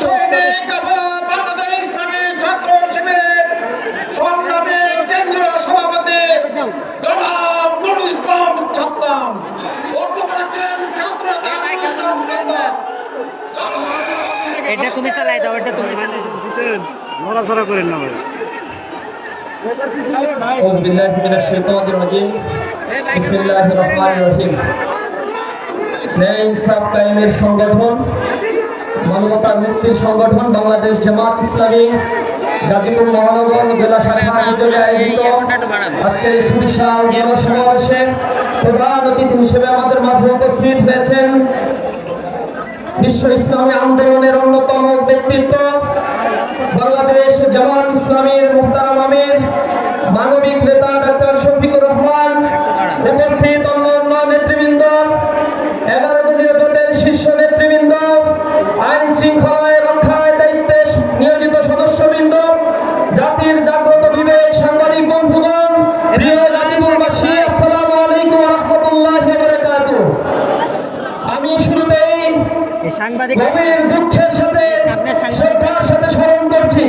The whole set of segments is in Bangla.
সৈনিক কাফেলা বাংলাদেশ ইসলামী ছাত্র শিবিরের সংগ্রামী কেন্দ্রীয় সভাপতি জনাব নুরুল ইসলাম ছাত্রাম বক্তব্য রাখছেন ছাত্র নেতা নুরুল ইসলাম ছাত্রাম এটা তুমি চালাই দাও এটা তুমি নড়াচড়া করেন না ভাই أعوذ بالله من الشيطان الرجيم بسم الله الرحمن الرحيم ন্যায় ইনসাফ কায়েমের সংগঠন মানবতার মুক্তির সংগঠন বাংলাদেশ জামাত ইসলামী, গাজীপুর মহানগর জেলা শাখার উদ্যোগে আয়োজিত আজকের এই সুবিশাল জনসমাবেশে প্রধান অতিথি হিসেবে আমাদের মাঝে উপস্থিত হয়েছেন বিশ্ব ইসলামী আন্দোলনের অন্যতম ব্যক্তিত্ব বাংলাদেশ জামাত ইসলামীর মুহতারাম আমির। শৃঙ্খলায় রক্ষায় দায়িত্বে নিয়োজিত সদস্যবৃন্দ জাতির জাগ্রত বিবেক সাংবাদিক বন্ধুগণ প্রিয় গাজীপুরবাসী আসসালামু আলাইকুম রহমতুল্লাহ আমি শুরুতেই এই সাংবাদিক গভীর দুঃখের সাথে শ্রদ্ধার সাথে স্মরণ করছি।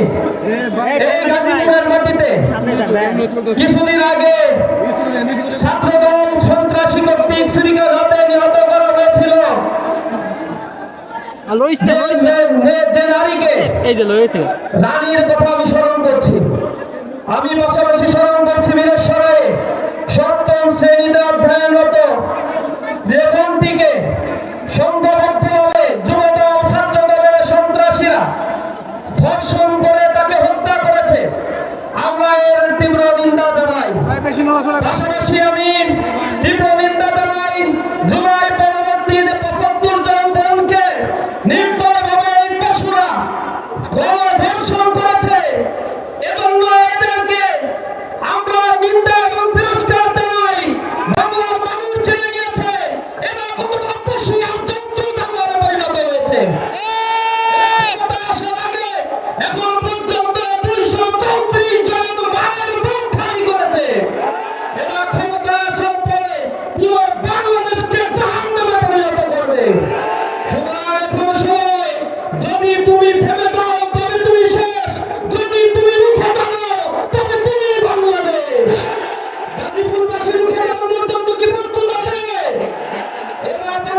এই গাজীপুরের মাটিতে কিছুদিন আগে লইছে যে- নারীকে এই যে লইছে রানীর কথা আমি স্মরণ করছি। আমি পাশাপাশি স্মরণ করছি বীরেশ্বরে। সপ্তম শ্রেণীতে অধ্যয়নরত যে বোনটিকে সংঘবদ্ধভাবে যুবদল ছাত্র দলের সন্ত্রাসীরা ধর্ষণ করে তাকে হত্যা করেছে। আমরা এর তীব্র নিন্দা জানাই। পাশাপাশি আমি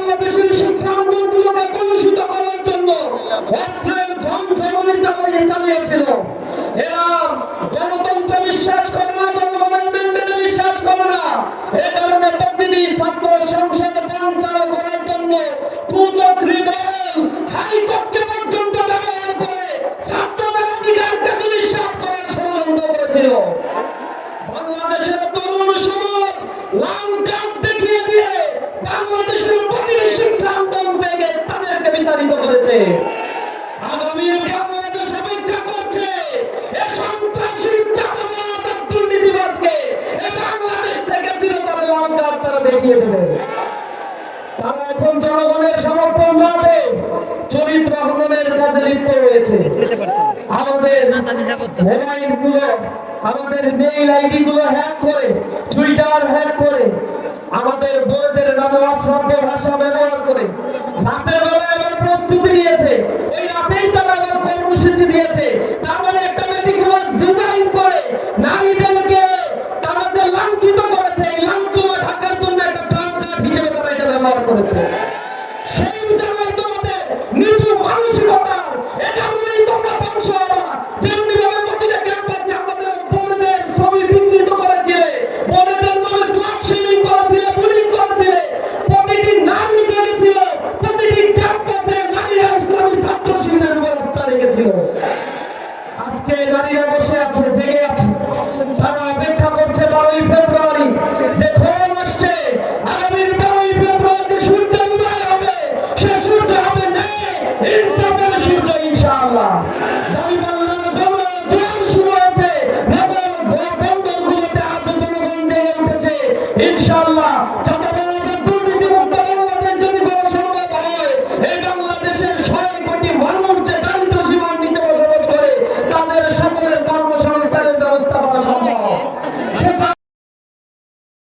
বাংলাদেশের শিক্ষাঙ্গনগুলোকে দেখিয়ে দেবে। তারা এখন জনগণের সমর্থন না পেয়ে চরিত্র হননের কাজে লিপ্ত হয়েছে। আমাদেরগুলো আমাদের মেইল আইডি গুলো হ্যাক করে টুইটার হ্যাক করে, আমাদের বোর্ডের নামে অশ্রদ্ধ ভাষা ব্যবহার করে ইনশাআল্লাহ